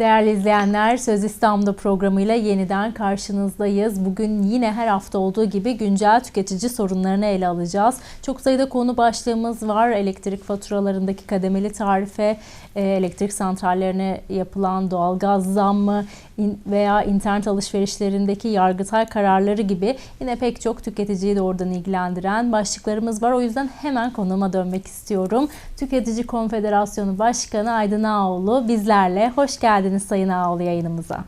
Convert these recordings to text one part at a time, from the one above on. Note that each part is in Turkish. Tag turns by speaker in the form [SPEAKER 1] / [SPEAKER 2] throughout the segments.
[SPEAKER 1] Değerli izleyenler, Söz İstanbul'da programıyla yeniden karşınızdayız. Bugün yine her hafta olduğu gibi güncel tüketici sorunlarını ele alacağız. Çok sayıda konu başlığımız var. Elektrik faturalarındaki kademeli tarife, e, elektrik santrallerine yapılan doğalgaz zammı veya internet alışverişlerindeki yargıtay kararları gibi yine pek çok tüketiciyi doğrudan ilgilendiren başlıklarımız var. O yüzden hemen konuma dönmek istiyorum. Tüketici Konfederasyonu Başkanı Aydın Ağoğlu bizlerle. Hoş geldiniz Sayın Ağoğlu yayınımıza.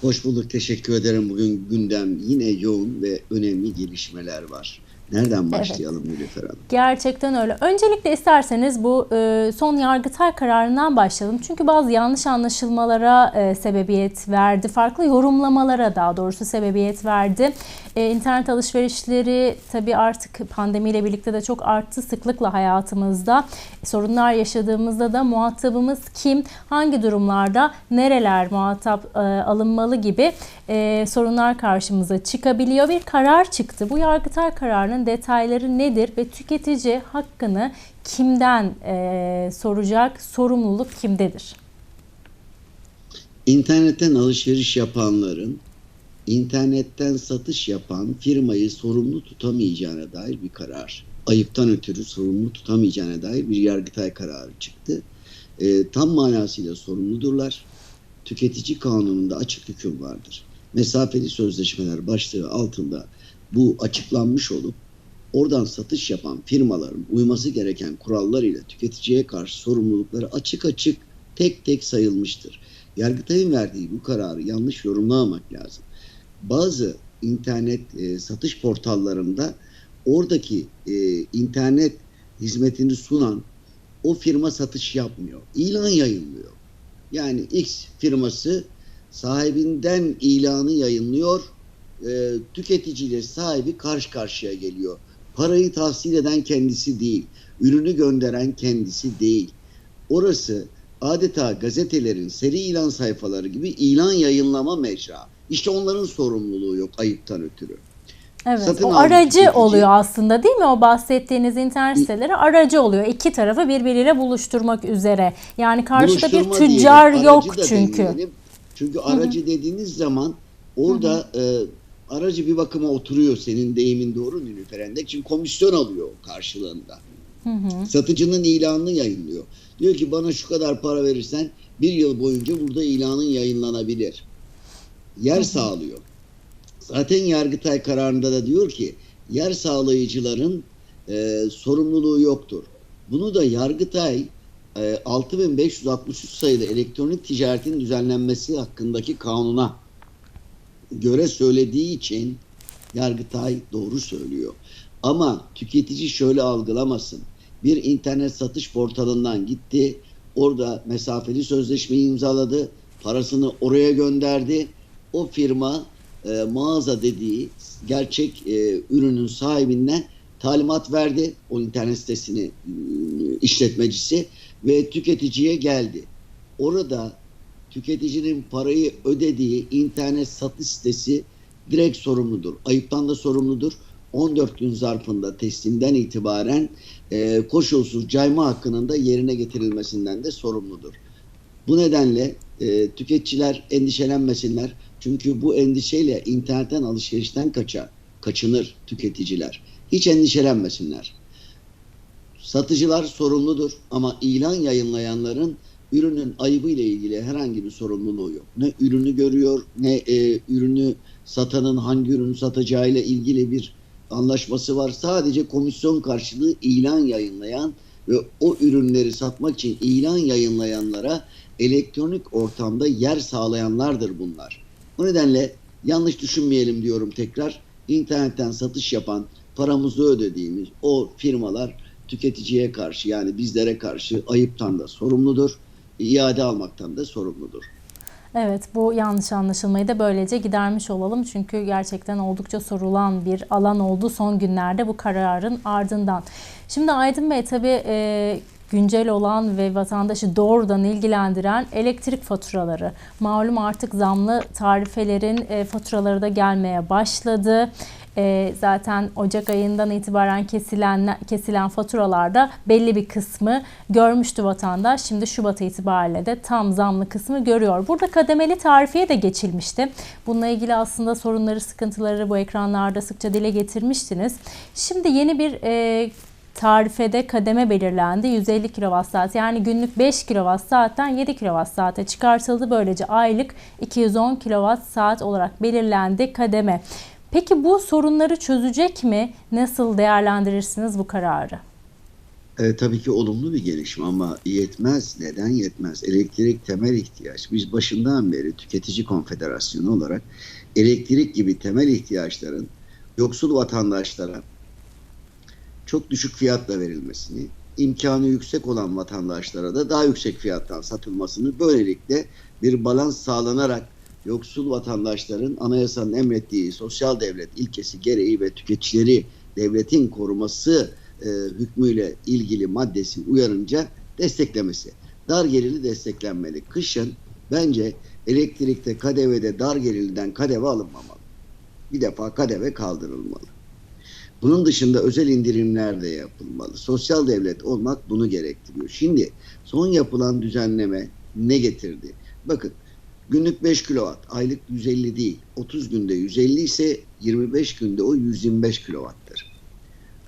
[SPEAKER 2] Hoş bulduk. Teşekkür ederim. Bugün gündem yine yoğun ve önemli gelişmeler var. Nereden başlayalım evet. Nilüfer Hanım?
[SPEAKER 1] Gerçekten öyle. Öncelikle isterseniz bu e, son Yargıtay kararından başlayalım. Çünkü bazı yanlış anlaşılmalara e, sebebiyet verdi. Farklı yorumlamalara daha doğrusu sebebiyet verdi. E, internet alışverişleri tabii artık pandemiyle birlikte de çok arttı sıklıkla hayatımızda. Sorunlar yaşadığımızda da muhatabımız kim, hangi durumlarda, nereler muhatap e, alınmalı gibi e, sorunlar karşımıza çıkabiliyor. Bir karar çıktı. Bu Yargıtay kararının detayları nedir ve tüketici hakkını kimden e, soracak, sorumluluk kimdedir?
[SPEAKER 2] İnternetten alışveriş yapanların internetten satış yapan firmayı sorumlu tutamayacağına dair bir karar. Ayıptan ötürü sorumlu tutamayacağına dair bir yargıtay kararı çıktı. E, tam manasıyla sorumludurlar. Tüketici kanununda açık hüküm vardır. Mesafeli sözleşmeler başlığı altında bu açıklanmış olup oradan satış yapan firmaların uyması gereken kurallar ile tüketiciye karşı sorumlulukları açık açık tek tek sayılmıştır. Yargıtay'ın verdiği bu kararı yanlış yorumlamamak lazım bazı internet e, satış portallarında oradaki e, internet hizmetini sunan o firma satış yapmıyor. İlan yayınlıyor. Yani X firması sahibinden ilanı yayınlıyor. E, tüketiciyle sahibi karşı karşıya geliyor. Parayı tahsil eden kendisi değil. Ürünü gönderen kendisi değil. Orası adeta gazetelerin seri ilan sayfaları gibi ilan yayınlama mecra. İşte onların sorumluluğu yok ayıptan ötürü.
[SPEAKER 1] Evet, Satın o aracı tüketici. oluyor aslında değil mi? O bahsettiğiniz internet siteleri aracı oluyor. İki tarafı birbiriyle buluşturmak üzere. Yani karşıda bir tüccar diyelim, yok çünkü. Demeyelim.
[SPEAKER 2] Çünkü aracı Hı-hı. dediğiniz zaman orada e, aracı bir bakıma oturuyor senin deyimin doğru Nilüfer'ende. Çünkü komisyon alıyor karşılığında. Hı-hı. Satıcının ilanını yayınlıyor. Diyor ki bana şu kadar para verirsen bir yıl boyunca burada ilanın yayınlanabilir yer sağlıyor. Zaten Yargıtay kararında da diyor ki yer sağlayıcıların e, sorumluluğu yoktur. Bunu da Yargıtay e, 6563 sayılı elektronik ticaretin düzenlenmesi hakkındaki kanuna göre söylediği için Yargıtay doğru söylüyor. Ama tüketici şöyle algılamasın. Bir internet satış portalından gitti, orada mesafeli sözleşmeyi imzaladı, parasını oraya gönderdi o firma e, mağaza dediği gerçek e, ürünün sahibinden talimat verdi. O internet sitesini e, işletmecisi ve tüketiciye geldi. Orada tüketicinin parayı ödediği internet satış sitesi direkt sorumludur. Ayıptan da sorumludur. 14 gün zarfında teslimden itibaren e, koşulsuz cayma hakkının da yerine getirilmesinden de sorumludur. Bu nedenle e, tüketiciler endişelenmesinler. Çünkü bu endişeyle internetten alışverişten kaçar, kaçınır tüketiciler. Hiç endişelenmesinler. Satıcılar sorumludur ama ilan yayınlayanların ürünün ayıbı ile ilgili herhangi bir sorumluluğu yok. Ne ürünü görüyor ne e, ürünü satanın hangi ürünü satacağıyla ilgili bir anlaşması var. Sadece komisyon karşılığı ilan yayınlayan ve o ürünleri satmak için ilan yayınlayanlara elektronik ortamda yer sağlayanlardır bunlar. Bu nedenle yanlış düşünmeyelim diyorum tekrar. İnternetten satış yapan, paramızı ödediğimiz o firmalar tüketiciye karşı yani bizlere karşı ayıptan da sorumludur. İade almaktan da sorumludur.
[SPEAKER 1] Evet bu yanlış anlaşılmayı da böylece gidermiş olalım. Çünkü gerçekten oldukça sorulan bir alan oldu son günlerde bu kararın ardından. Şimdi Aydın Bey tabii e, güncel olan ve vatandaşı doğrudan ilgilendiren elektrik faturaları. Malum artık zamlı tarifelerin e, faturaları da gelmeye başladı. E, zaten Ocak ayından itibaren kesilen kesilen faturalarda belli bir kısmı görmüştü vatandaş. Şimdi Şubat itibariyle de tam zamlı kısmı görüyor. Burada kademeli tarifiye de geçilmişti. Bununla ilgili aslında sorunları, sıkıntıları bu ekranlarda sıkça dile getirmiştiniz. Şimdi yeni bir e, tarifede kademe belirlendi. 150 kWh yani günlük 5 kWh'den 7 kWh'e çıkartıldı. Böylece aylık 210 kWh olarak belirlendi kademe. Peki bu sorunları çözecek mi? Nasıl değerlendirirsiniz bu kararı?
[SPEAKER 2] E, tabii ki olumlu bir gelişme ama yetmez. Neden yetmez? Elektrik temel ihtiyaç. Biz başından beri Tüketici Konfederasyonu olarak elektrik gibi temel ihtiyaçların yoksul vatandaşlara çok düşük fiyatla verilmesini, imkanı yüksek olan vatandaşlara da daha yüksek fiyattan satılmasını böylelikle bir balans sağlanarak yoksul vatandaşların anayasanın emrettiği sosyal devlet ilkesi gereği ve tüketicileri devletin koruması e, hükmüyle ilgili maddesi uyarınca desteklemesi. Dar gelirli desteklenmeli. Kışın bence elektrikte kadevede dar gelirliden kadeve alınmamalı. Bir defa kadeve kaldırılmalı. Bunun dışında özel indirimler de yapılmalı. Sosyal devlet olmak bunu gerektiriyor. Şimdi son yapılan düzenleme ne getirdi? Bakın günlük 5 kilowatt, aylık 150 değil. 30 günde 150 ise 25 günde o 125 kilowattır.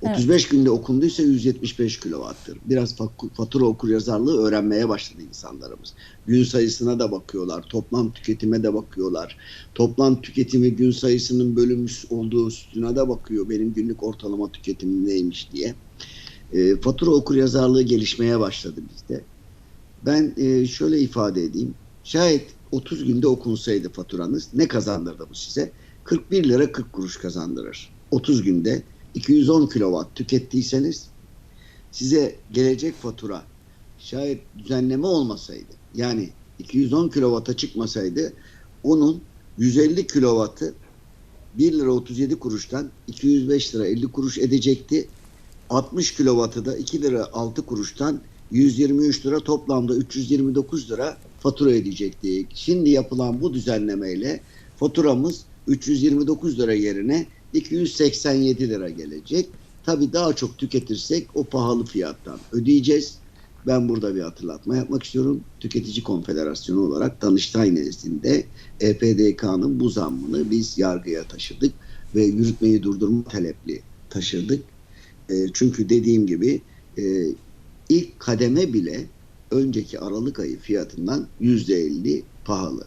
[SPEAKER 2] 35 evet. günde okunduysa 175 kilowattır. Biraz fatura okur yazarlığı öğrenmeye başladı insanlarımız. Gün sayısına da bakıyorlar, toplam tüketime de bakıyorlar. Toplam tüketimi gün sayısının bölünmüş olduğu sütuna da bakıyor. Benim günlük ortalama tüketimim neymiş diye. E, fatura okur yazarlığı gelişmeye başladı bizde. Ben e, şöyle ifade edeyim. Şayet 30 günde okunsaydı faturanız ne kazandırdı bu size? 41 lira 40 kuruş kazandırır. 30 günde 210 kilowatt tükettiyseniz size gelecek fatura şayet düzenleme olmasaydı yani 210 kilowatt'a çıkmasaydı onun 150 kilowattı 1 lira 37 kuruştan 205 lira 50 kuruş edecekti. 60 kilowattı da 2 lira 6 kuruştan 123 lira toplamda 329 lira fatura edecektik. Şimdi yapılan bu düzenlemeyle faturamız 329 lira yerine 287 lira gelecek. Tabii daha çok tüketirsek o pahalı fiyattan ödeyeceğiz. Ben burada bir hatırlatma yapmak istiyorum. Tüketici Konfederasyonu olarak Danıştay nezdinde EPDK'nın bu zammını biz yargıya taşıdık ve yürütmeyi durdurma talepli taşıdık. E, çünkü dediğim gibi e, ilk kademe bile önceki Aralık ayı fiyatından %50 pahalı.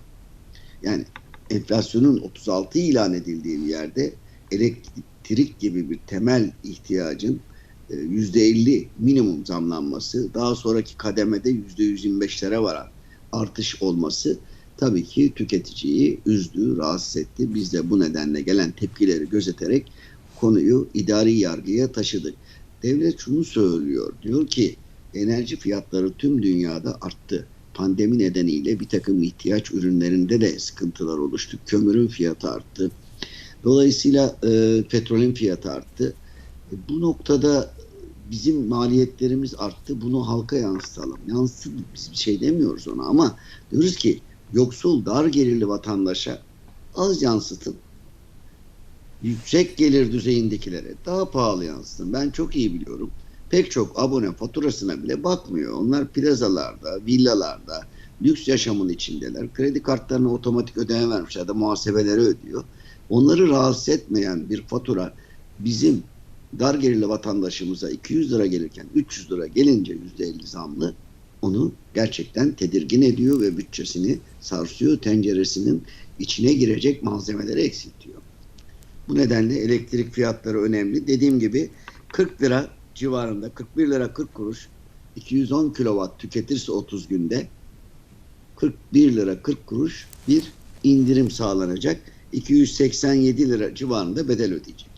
[SPEAKER 2] Yani enflasyonun 36 ilan edildiği bir yerde elektrik gibi bir temel ihtiyacın %50 e, minimum zamlanması, daha sonraki kademede %125'lere varan artış olması tabii ki tüketiciyi üzdü, rahatsız etti. Biz de bu nedenle gelen tepkileri gözeterek konuyu idari yargıya taşıdık. Devlet şunu söylüyor, diyor ki enerji fiyatları tüm dünyada arttı. Pandemi nedeniyle bir takım ihtiyaç ürünlerinde de sıkıntılar oluştu. Kömürün fiyatı arttı. Dolayısıyla e, petrolün fiyatı arttı. Bu noktada bizim maliyetlerimiz arttı. Bunu halka yansıtalım. Yansıtın biz bir şey demiyoruz ona ama diyoruz ki yoksul dar gelirli vatandaşa az yansıtın. Yüksek gelir düzeyindekilere daha pahalı yansıtın. Ben çok iyi biliyorum. Pek çok abone faturasına bile bakmıyor. Onlar plazalarda, villalarda, lüks yaşamın içindeler. Kredi kartlarına otomatik ödeme vermişler de muhasebeleri ödüyor. Onları rahatsız etmeyen bir fatura bizim dar gelirli vatandaşımıza 200 lira gelirken 300 lira gelince %50 zamlı onu gerçekten tedirgin ediyor ve bütçesini sarsıyor. Tenceresinin içine girecek malzemeleri eksiltiyor. Bu nedenle elektrik fiyatları önemli. Dediğim gibi 40 lira civarında 41 lira 40 kuruş 210 kilowatt tüketirse 30 günde 41 lira 40 kuruş bir indirim sağlanacak. 287 lira civarında bedel ödeyecek.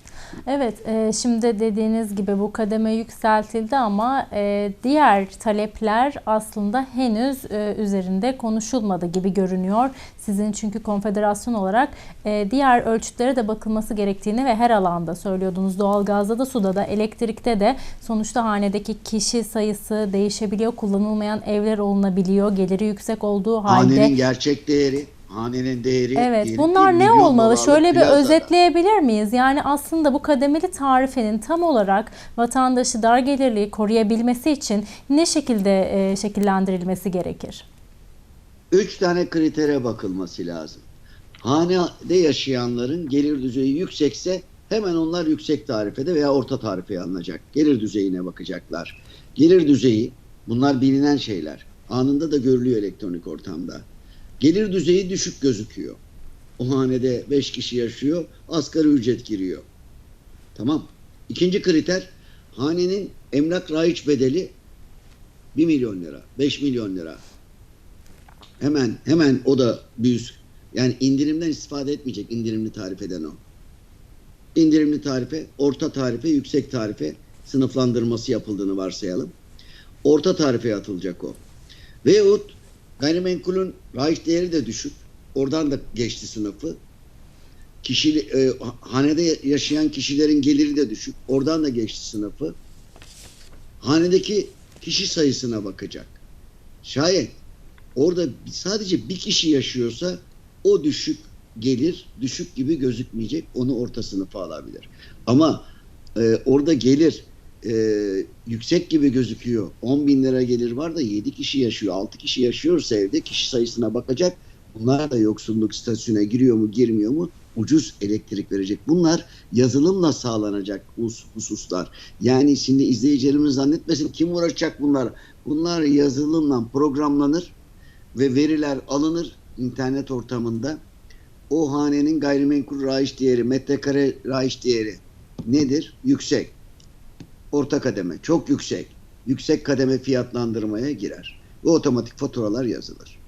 [SPEAKER 1] Evet, e, şimdi dediğiniz gibi bu kademe yükseltildi ama e, diğer talepler aslında henüz e, üzerinde konuşulmadı gibi görünüyor. Sizin çünkü konfederasyon olarak e, diğer ölçütlere de bakılması gerektiğini ve her alanda söylüyordunuz. Doğalgazda da, suda da, elektrikte de sonuçta hanedeki kişi sayısı değişebiliyor. Kullanılmayan evler olunabiliyor. Geliri yüksek olduğu halde.
[SPEAKER 2] Hanenin gerçek değeri hanenin değeri
[SPEAKER 1] Evet,
[SPEAKER 2] diyelim
[SPEAKER 1] bunlar ne olmalı? Şöyle bir özetleyebilir miyiz? Yani aslında bu kademeli tarifenin tam olarak vatandaşı dar gelirliği koruyabilmesi için ne şekilde e, şekillendirilmesi gerekir?
[SPEAKER 2] Üç tane kritere bakılması lazım. Hanede yaşayanların gelir düzeyi yüksekse hemen onlar yüksek tarifede veya orta tarifeye alınacak. Gelir düzeyine bakacaklar. Gelir düzeyi bunlar bilinen şeyler. Anında da görülüyor elektronik ortamda. Gelir düzeyi düşük gözüküyor. O hanede 5 kişi yaşıyor, asgari ücret giriyor. Tamam. İkinci kriter hanenin emlak raiç bedeli 1 milyon lira, 5 milyon lira. Hemen hemen o da büyük. Yani indirimden istifade etmeyecek indirimli tarifeden o. İndirimli tarife, orta tarife, yüksek tarife sınıflandırması yapıldığını varsayalım. Orta tarifeye atılacak o. Veyahut gayrimenkulün raiç değeri de düşük. Oradan da geçti sınıfı. Kişi, e, hanede yaşayan kişilerin geliri de düşük. Oradan da geçti sınıfı. Hanedeki kişi sayısına bakacak. Şayet orada sadece bir kişi yaşıyorsa o düşük gelir düşük gibi gözükmeyecek. Onu orta sınıfa alabilir. Ama e, orada gelir e, yüksek gibi gözüküyor. 10 bin lira gelir var da 7 kişi yaşıyor. 6 kişi yaşıyorsa evde kişi sayısına bakacak. Bunlar da yoksulluk statüsüne giriyor mu girmiyor mu? Ucuz elektrik verecek. Bunlar yazılımla sağlanacak hus- hususlar. Yani şimdi izleyicilerimiz zannetmesin kim uğraşacak bunlar? Bunlar yazılımla programlanır ve veriler alınır internet ortamında. O hanenin gayrimenkul raiç değeri, metrekare raiç değeri nedir? Yüksek. Orta kademe çok yüksek. Yüksek kademe fiyatlandırmaya girer. Ve otomatik faturalar yazılır.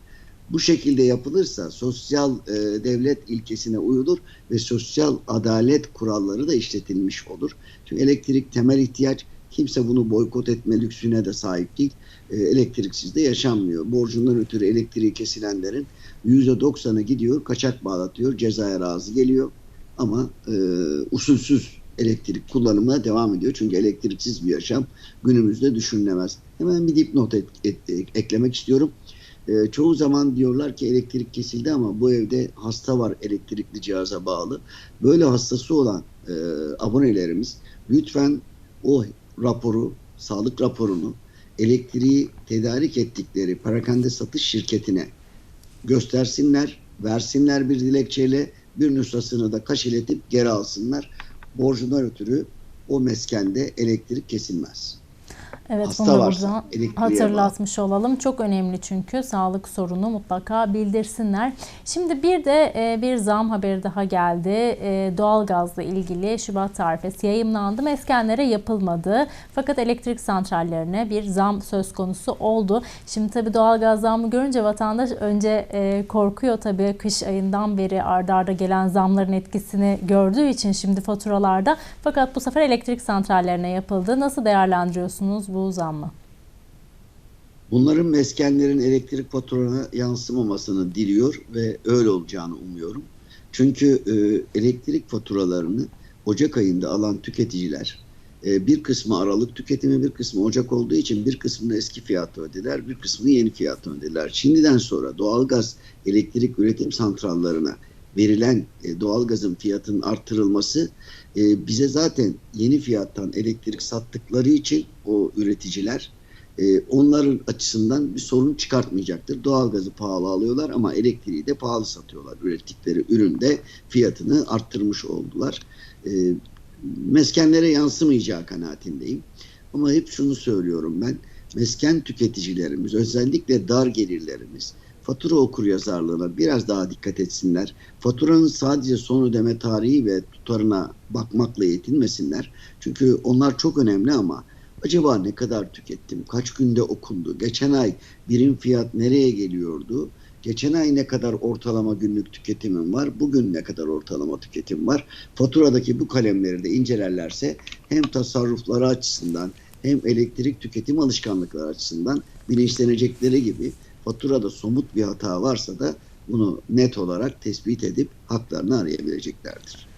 [SPEAKER 2] Bu şekilde yapılırsa sosyal e, devlet ilkesine uyulur ve sosyal adalet kuralları da işletilmiş olur. Çünkü elektrik temel ihtiyaç. Kimse bunu boykot etme lüksüne de sahip değil. E, elektriksiz de yaşanmıyor. Borcundan ötürü elektriği kesilenlerin %90'ı gidiyor, kaçak bağlatıyor, cezaya razı geliyor. Ama e, usulsüz elektrik kullanımına devam ediyor. Çünkü elektriksiz bir yaşam günümüzde düşünülemez. Hemen bir dipnot et, et- eklemek istiyorum. E, çoğu zaman diyorlar ki elektrik kesildi ama bu evde hasta var elektrikli cihaza bağlı. Böyle hastası olan e, abonelerimiz lütfen o raporu, sağlık raporunu elektriği tedarik ettikleri parakende satış şirketine göstersinler, versinler bir dilekçeyle bir nüshasını da kaşiletip geri alsınlar. Borcundan ötürü o meskende elektrik kesilmez.
[SPEAKER 1] Evet
[SPEAKER 2] Hasta
[SPEAKER 1] bunu da
[SPEAKER 2] varsa elektriğe
[SPEAKER 1] hatırlatmış olalım. Çok önemli çünkü sağlık sorunu mutlaka bildirsinler. Şimdi bir de e, bir zam haberi daha geldi. E, doğalgazla ilgili Şubat tarifesi yayımlandı. Meskenlere yapılmadı. Fakat elektrik santrallerine bir zam söz konusu oldu. Şimdi tabii doğalgaz zammı görünce vatandaş önce e, korkuyor tabii kış ayından beri ardarda arda gelen zamların etkisini gördüğü için şimdi faturalarda. Fakat bu sefer elektrik santrallerine yapıldı. Nasıl değerlendiriyorsunuz bu zammı?
[SPEAKER 2] Bunların meskenlerin elektrik faturana yansımamasını diliyor ve öyle olacağını umuyorum. Çünkü e, elektrik faturalarını Ocak ayında alan tüketiciler e, bir kısmı Aralık tüketimi bir kısmı Ocak olduğu için bir kısmını eski fiyatı ödediler bir kısmını yeni fiyatı ödediler. Şimdiden sonra doğalgaz elektrik üretim santrallarına verilen e, doğalgazın fiyatının arttırılması e, bize zaten yeni fiyattan elektrik sattıkları için o üreticiler e, onların açısından bir sorun çıkartmayacaktır. Doğalgazı pahalı alıyorlar ama elektriği de pahalı satıyorlar. Ürettikleri üründe fiyatını arttırmış oldular. E, meskenlere yansımayacağı kanaatindeyim. Ama hep şunu söylüyorum ben. Mesken tüketicilerimiz özellikle dar gelirlerimiz fatura okur yazarlığına biraz daha dikkat etsinler. Faturanın sadece son ödeme tarihi ve tutarına bakmakla yetinmesinler. Çünkü onlar çok önemli ama acaba ne kadar tükettim? Kaç günde okundu? Geçen ay birim fiyat nereye geliyordu? Geçen ay ne kadar ortalama günlük tüketimim var? Bugün ne kadar ortalama tüketim var? Faturadaki bu kalemleri de incelerlerse hem tasarrufları açısından hem elektrik tüketim alışkanlıkları açısından bilinçlenecekleri gibi faturada somut bir hata varsa da bunu net olarak tespit edip haklarını arayabileceklerdir.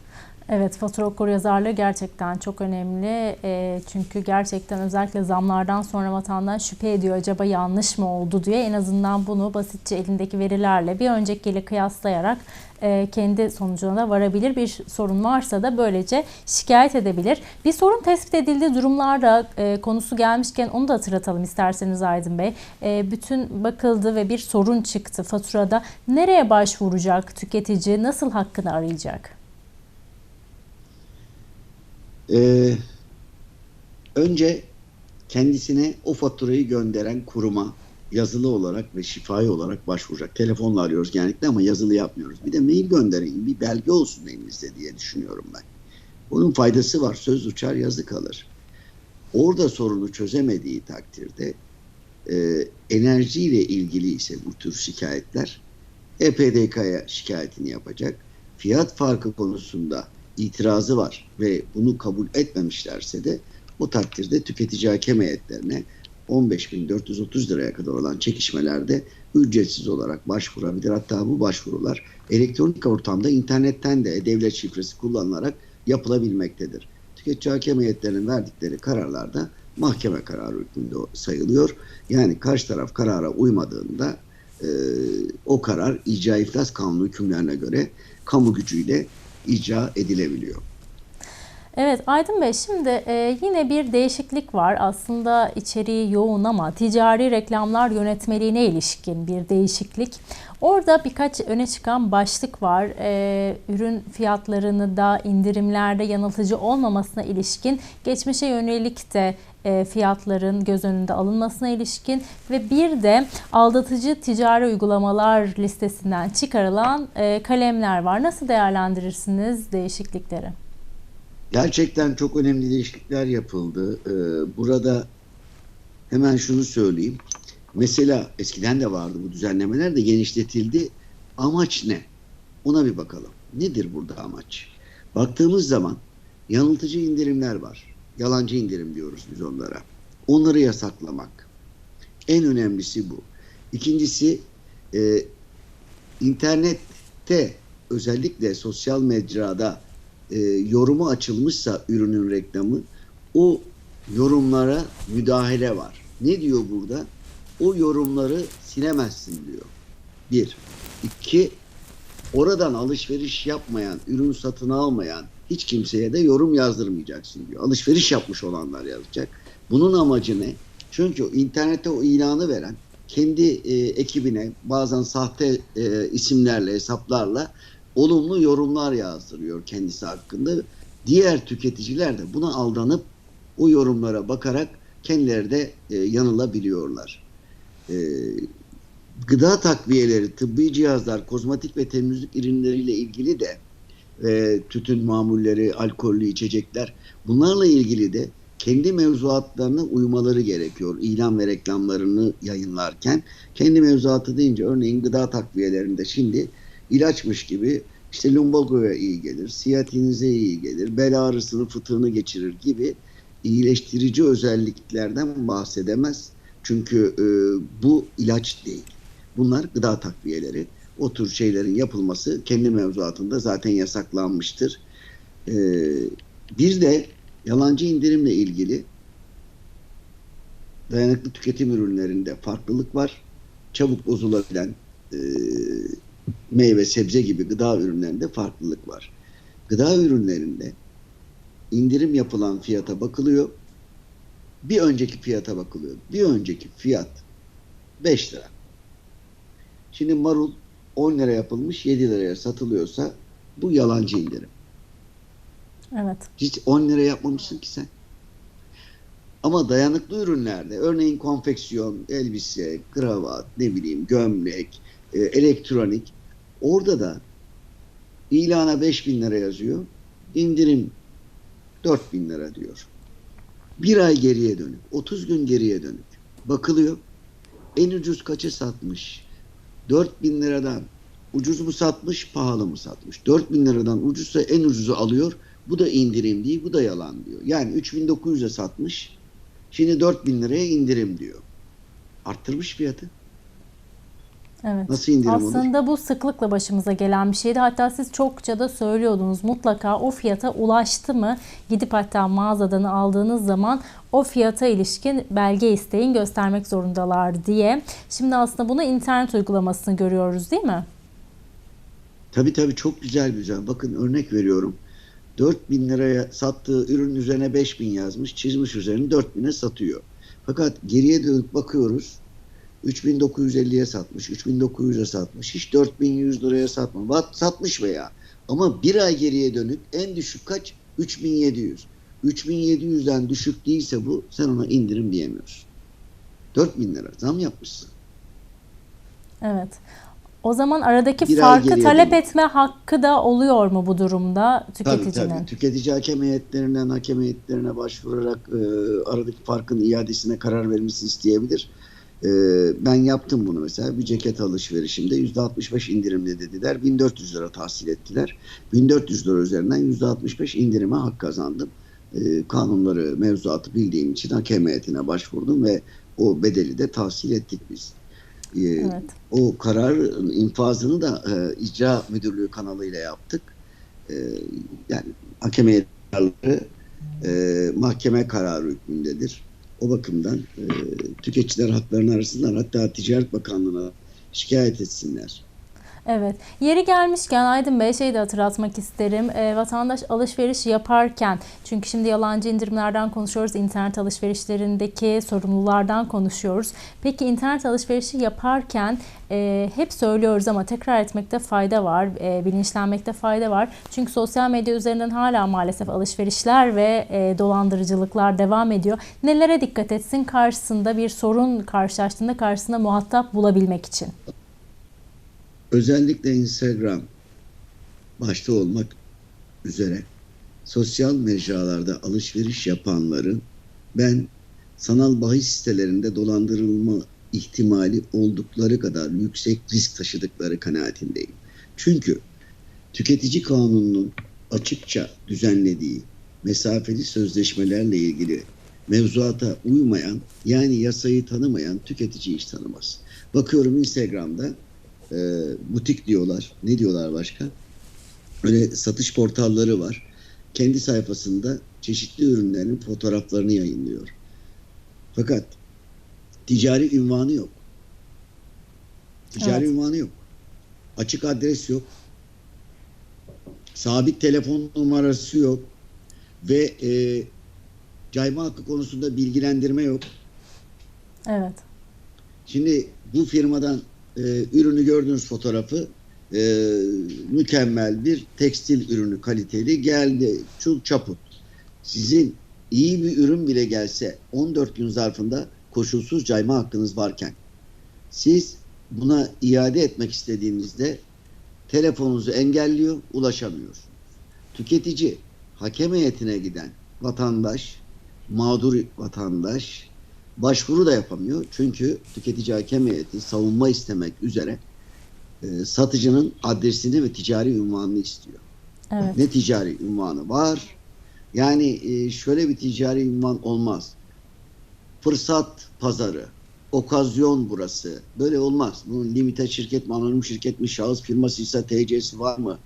[SPEAKER 1] Evet fatura okuryazarlığı gerçekten çok önemli. E, çünkü gerçekten özellikle zamlardan sonra vatandaş şüphe ediyor acaba yanlış mı oldu diye. En azından bunu basitçe elindeki verilerle bir öncekiyle kıyaslayarak e, kendi sonucuna da varabilir. Bir sorun varsa da böylece şikayet edebilir. Bir sorun tespit edildiği durumlarda e, konusu gelmişken onu da hatırlatalım isterseniz Aydın Bey. E, bütün bakıldı ve bir sorun çıktı faturada. Nereye başvuracak tüketici? Nasıl hakkını arayacak?
[SPEAKER 2] Ee, önce kendisine o faturayı gönderen kuruma yazılı olarak ve şifai olarak başvuracak. Telefonla arıyoruz genellikle ama yazılı yapmıyoruz. Bir de mail göndereyim, bir belge olsun elinizde diye düşünüyorum ben. Bunun faydası var. Söz uçar, yazı kalır. Orada sorunu çözemediği takdirde e, enerjiyle ilgili ise bu tür şikayetler EPDK'ya şikayetini yapacak. Fiyat farkı konusunda itirazı var ve bunu kabul etmemişlerse de o takdirde tüketici hakem heyetlerine 15.430 liraya kadar olan çekişmelerde ücretsiz olarak başvurabilir. Hatta bu başvurular elektronik ortamda internetten de devlet şifresi kullanılarak yapılabilmektedir. Tüketici hakem heyetlerinin verdikleri kararlarda mahkeme kararı hükmünde sayılıyor. Yani karşı taraf karara uymadığında e, o karar icra iflas kanunu hükümlerine göre kamu gücüyle icra edilebiliyor.
[SPEAKER 1] Evet Aydın Bey şimdi e, yine bir değişiklik var. Aslında içeriği yoğun ama ticari reklamlar yönetmeliğine ilişkin bir değişiklik. Orada birkaç öne çıkan başlık var. E, ürün fiyatlarını da indirimlerde yanıltıcı olmamasına ilişkin geçmişe yönelik de e, fiyatların göz önünde alınmasına ilişkin ve bir de aldatıcı ticari uygulamalar listesinden çıkarılan e, kalemler var. Nasıl değerlendirirsiniz değişiklikleri?
[SPEAKER 2] Gerçekten çok önemli değişiklikler yapıldı. Ee, burada hemen şunu söyleyeyim. Mesela eskiden de vardı bu düzenlemeler de genişletildi. Amaç ne? Ona bir bakalım. Nedir burada amaç? Baktığımız zaman yanıltıcı indirimler var. Yalancı indirim diyoruz biz onlara. Onları yasaklamak. En önemlisi bu. İkincisi e, internette özellikle sosyal mecrada e, yorumu açılmışsa ürünün reklamı o yorumlara müdahale var. Ne diyor burada? O yorumları silemezsin diyor. Bir. İki, oradan alışveriş yapmayan, ürün satın almayan hiç kimseye de yorum yazdırmayacaksın diyor. Alışveriş yapmış olanlar yazacak. Bunun amacı ne? Çünkü internette o ilanı veren kendi e, ekibine bazen sahte e, isimlerle, hesaplarla olumlu yorumlar yazdırıyor kendisi hakkında. Diğer tüketiciler de buna aldanıp o yorumlara bakarak kendileri de e, yanılabiliyorlar. E, gıda takviyeleri, tıbbi cihazlar, kozmetik ve temizlik ürünleriyle ilgili de e, tütün mamulleri, alkollü içecekler bunlarla ilgili de kendi mevzuatlarına uymaları gerekiyor. İlan ve reklamlarını yayınlarken kendi mevzuatı deyince örneğin gıda takviyelerinde şimdi ilaçmış gibi işte lumbagoya iyi gelir, siyatinize iyi gelir, bel ağrısını, fıtığını geçirir gibi iyileştirici özelliklerden bahsedemez. Çünkü e, bu ilaç değil. Bunlar gıda takviyeleri. O tür şeylerin yapılması kendi mevzuatında zaten yasaklanmıştır. E, bir de yalancı indirimle ilgili dayanıklı tüketim ürünlerinde farklılık var. Çabuk bozulabilen e, meyve, sebze gibi gıda ürünlerinde farklılık var. Gıda ürünlerinde indirim yapılan fiyata bakılıyor. Bir önceki fiyata bakılıyor. Bir önceki fiyat 5 lira. Şimdi marul 10 lira yapılmış 7 liraya satılıyorsa bu yalancı indirim.
[SPEAKER 1] Evet.
[SPEAKER 2] Hiç 10 lira yapmamışsın ki sen. Ama dayanıklı ürünlerde örneğin konfeksiyon, elbise, kravat, ne bileyim gömlek, e, elektronik orada da ilana 5000 lira yazıyor. indirim 4000 lira diyor. Bir ay geriye dönük, 30 gün geriye dönük. Bakılıyor. En ucuz kaça satmış? 4000 liradan ucuz mu satmış, pahalı mı satmış? 4000 liradan ucuzsa en ucuzu alıyor. Bu da indirim değil, bu da yalan diyor. Yani 3900'e satmış. Şimdi 4000 liraya indirim diyor. Arttırmış fiyatı.
[SPEAKER 1] Evet.
[SPEAKER 2] Nasıl indirim olur?
[SPEAKER 1] Aslında bu sıklıkla başımıza gelen bir şeydi. Hatta siz çokça da söylüyordunuz. Mutlaka o fiyata ulaştı mı gidip hatta mağazadan aldığınız zaman o fiyata ilişkin belge isteyin göstermek zorundalar diye. Şimdi aslında bunu internet uygulamasını görüyoruz değil mi?
[SPEAKER 2] Tabii tabii çok güzel güzel. Bakın örnek veriyorum. 4000 liraya sattığı ürün üzerine 5000 yazmış. Çizmiş üzerine 4000'e satıyor. Fakat geriye dönüp bakıyoruz. 3950'ye satmış, 3900'e satmış, hiç 4100 liraya satmamış. Vat- Satmış veya. Ama bir ay geriye dönük en düşük kaç? 3700. 3700'den düşük değilse bu sen ona indirim diyemiyorsun. 4000 lira zam yapmışsın.
[SPEAKER 1] Evet. O zaman aradaki
[SPEAKER 2] Bir
[SPEAKER 1] farkı talep
[SPEAKER 2] dönüp.
[SPEAKER 1] etme hakkı da oluyor mu bu durumda
[SPEAKER 2] Tabii
[SPEAKER 1] tüketicinin?
[SPEAKER 2] tabii. Tüketici hakem heyetlerinden hakem heyetlerine başvurarak e, aradaki farkın iadesine karar vermesini isteyebilir. E, ben yaptım bunu mesela. Bir ceket alışverişimde %65 indirimli dediler. 1400 lira tahsil ettiler. 1400 lira üzerinden %65 indirime hak kazandım. E, kanunları, mevzuatı bildiğim için hakem heyetine başvurdum ve o bedeli de tahsil ettik biz. E,
[SPEAKER 1] Evet.
[SPEAKER 2] o karar infazını da e, icra müdürlüğü kanalıyla yaptık. E, yani hakem heyetleri e, mahkeme kararı hükmündedir. O bakımdan e, tüketiciler haklarını arasınlar. Hatta Ticaret Bakanlığı'na şikayet etsinler.
[SPEAKER 1] Evet. Yeri gelmişken Aydın Bey şey de hatırlatmak isterim. E, vatandaş alışveriş yaparken çünkü şimdi yalancı indirimlerden konuşuyoruz. internet alışverişlerindeki sorumlulardan konuşuyoruz. Peki internet alışverişi yaparken e, hep söylüyoruz ama tekrar etmekte fayda var. E, bilinçlenmekte fayda var. Çünkü sosyal medya üzerinden hala maalesef alışverişler ve e, dolandırıcılıklar devam ediyor. Nelere dikkat etsin karşısında bir sorun karşılaştığında karşısında muhatap bulabilmek için?
[SPEAKER 2] Özellikle Instagram başta olmak üzere sosyal mecralarda alışveriş yapanların ben sanal bahis sitelerinde dolandırılma ihtimali oldukları kadar yüksek risk taşıdıkları kanaatindeyim. Çünkü tüketici kanununun açıkça düzenlediği mesafeli sözleşmelerle ilgili mevzuata uymayan yani yasayı tanımayan tüketici hiç tanımaz. Bakıyorum Instagram'da e, butik diyorlar. Ne diyorlar başka? Öyle satış portalları var. Kendi sayfasında çeşitli ürünlerin fotoğraflarını yayınlıyor. Fakat ticari ünvanı yok. Ticari
[SPEAKER 1] Evet.
[SPEAKER 2] ünvanı yok. Açık adres yok. Sabit telefon numarası yok. Ve e, cayma hakkı konusunda bilgilendirme yok.
[SPEAKER 1] Evet.
[SPEAKER 2] Şimdi bu firmadan e, ürünü gördüğünüz fotoğrafı e, mükemmel bir tekstil ürünü kaliteli geldi. Çul çaput. Sizin iyi bir ürün bile gelse 14 gün zarfında koşulsuz cayma hakkınız varken siz buna iade etmek istediğinizde telefonunuzu engelliyor, ulaşamıyorsunuz. Tüketici hakem heyetine giden vatandaş, mağdur vatandaş başvuru da yapamıyor. Çünkü tüketici hakem heyeti savunma istemek üzere e, satıcının adresini ve ticari ünvanını istiyor.
[SPEAKER 1] Evet.
[SPEAKER 2] Ne ticari ünvanı var? Yani e, şöyle bir ticari ünvan olmaz. Fırsat pazarı, okazyon burası. Böyle olmaz. Bunun limite şirket mi, anonim şirket mi, şahıs firmasıysa TC'si var mı?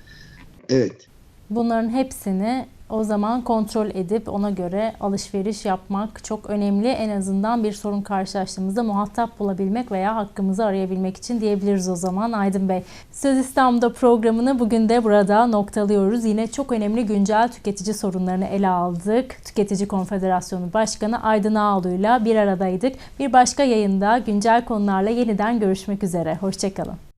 [SPEAKER 2] Evet.
[SPEAKER 1] Bunların hepsini o zaman kontrol edip ona göre alışveriş yapmak çok önemli. En azından bir sorun karşılaştığımızda muhatap bulabilmek veya hakkımızı arayabilmek için diyebiliriz o zaman Aydın Bey. Söz İstanbul'da programını bugün de burada noktalıyoruz. Yine çok önemli güncel tüketici sorunlarını ele aldık. Tüketici Konfederasyonu Başkanı Aydın Ağaoğlu'yla bir aradaydık. Bir başka yayında güncel konularla yeniden görüşmek üzere. Hoşçakalın.